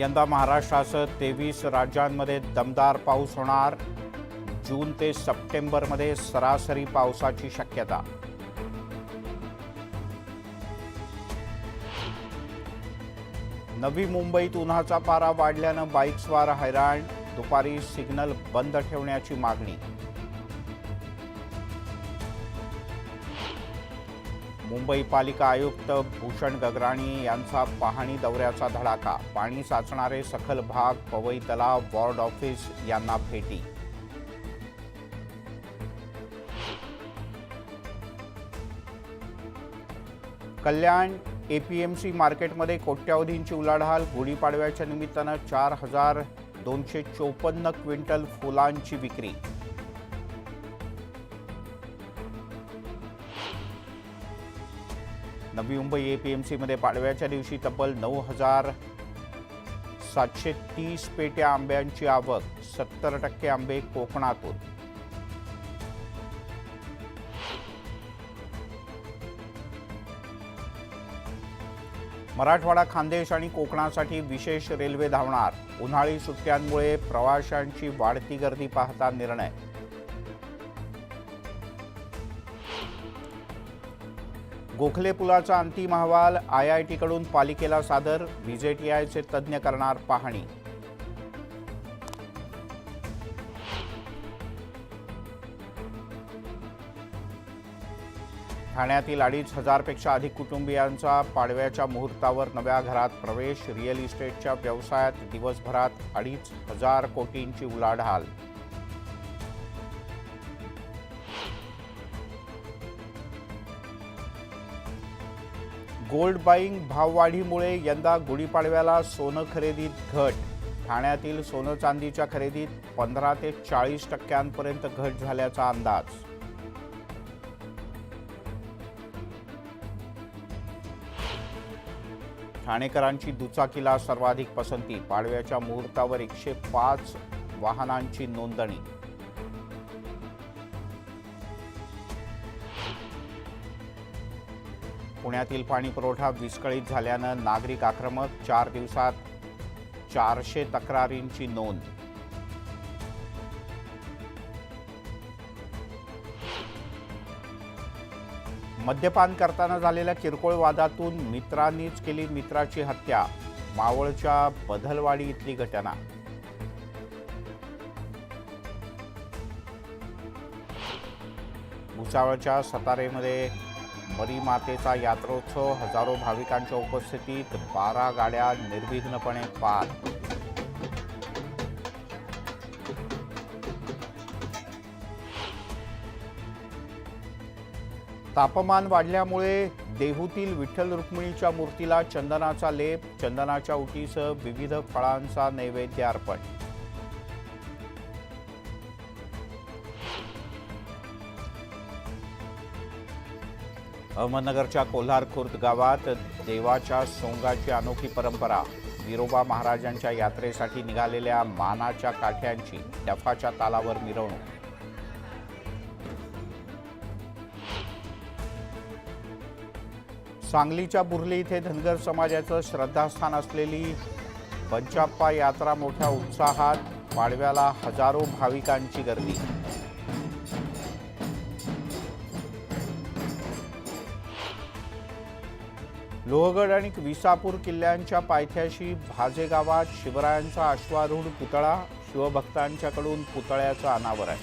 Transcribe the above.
यंदा महाराष्ट्रासह तेवीस राज्यांमध्ये दमदार पाऊस होणार. जून ते सप्टेंबरमध्ये सरासरी पावसाची शक्यता. नवी मुंबईत उन्हाचा पारा वाढल्यानं बाईकस्वार हैराण. दुपारी सिग्नल बंद ठेवण्याची मागणी मुंबई पालिका आयुक्त भूषण गगराणी यांचा पाहणी दौऱ्याचा धडाका. पाणी साचणारे सखल भाग पवई तलाव वॉर्ड ऑफिस यांना भेटी. कल्याण एपीएमसी मार्केटमध्ये कोट्यावधींची उलाढाल. गुढीपाडव्याच्या निमित्तानं चार हजार दोनशे चोपन्न क्विंटल फुलांची विक्री. नवी मुंबई एपीएमसीमध्ये पाडव्याच्या दिवशी तब्बल नऊ हजार सातशे तीस पेट्या आंब्यांची आवक सत्तर टक्के आंबे कोकणातून. मराठवाडा खानदेश आणि कोकणासाठी विशेष रेल्वे धावणार. उन्हाळी सुट्ट्यांमुळे प्रवाशांची वाढती गर्दी पाहता निर्णय. गोखले पुलाचा अंतिम अहवाल आय आय टीकडून पालिकेला सादर व्हीजेटीआयचे तज्ज्ञ करणार पाहणी. ठाण्यातील अडीच हजारपेक्षा अधिक कुटुंबियांचा पाडव्याच्या मुहूर्तावर नव्या घरात प्रवेश रिअल इस्टेटच्या व्यवसायात दिवसभरात अडीच हजार कोटींची उलाढाल. गोल्ड बाईंग भाववाढीमुळे यंदा गुढीपाडव्याला सोनं खरेदीत घट. ठाण्यातील सोनं चांदीच्या खरेदीत पंधरा ते चाळीस टक्क्यांपर्यंत घट झाल्याचा अंदाज. ठाणेकरांची दुचाकीला सर्वाधिक पसंती पाडव्याच्या मुहूर्तावर एकशे पाच वाहनांची नोंदणी. पुण्यातील पाणी पुरवठा विस्कळीत झाल्यानं नागरिक आक्रमक चार दिवसात चारशे तक्रारींची नोंद. मद्यपान करताना झालेल्या किरकोळ वादातून मित्रांनीच केली मित्राची हत्या मावळच्या बदलवाडी इथली घटना. भुसावळच्या सतारेमध्ये मरी मातेचा यात्रोत्सव हजारो भाविकांच्या उपस्थितीत बारा गाड्या निर्विघ्नपणे पार. तापमान वाढल्यामुळे देहूतील विठ्ठल रुक्मिणीच्या मूर्तीला चंदनाचा लेप चंदनाच्या उटीसह विविध फळांचा नैवेद्य अर्पण. अहमदनगरच्या कोल्हार खुर्द गावात देवाच्या सोंगाची अनोखी परंपरा विरोबा महाराजांच्या यात्रेसाठी निघालेल्या मानाच्या काठ्यांची डफाच्या तालावर मिरवणूक. सांगलीच्या बुर्ली इथे धनगर समाजाचं श्रद्धास्थान असलेली पंचाप्पा यात्रा मोठ्या उत्साहात पाडव्याला हजारो भाविकांची गर्दी. लोहगड आणि विसापूर किल्ल्यांच्या पायथ्याशी भाजे गावात शिवरायांचा अश्वारूढ पुतळा शिवभक्तांच्याकडून पुतळ्याचं अनावरण.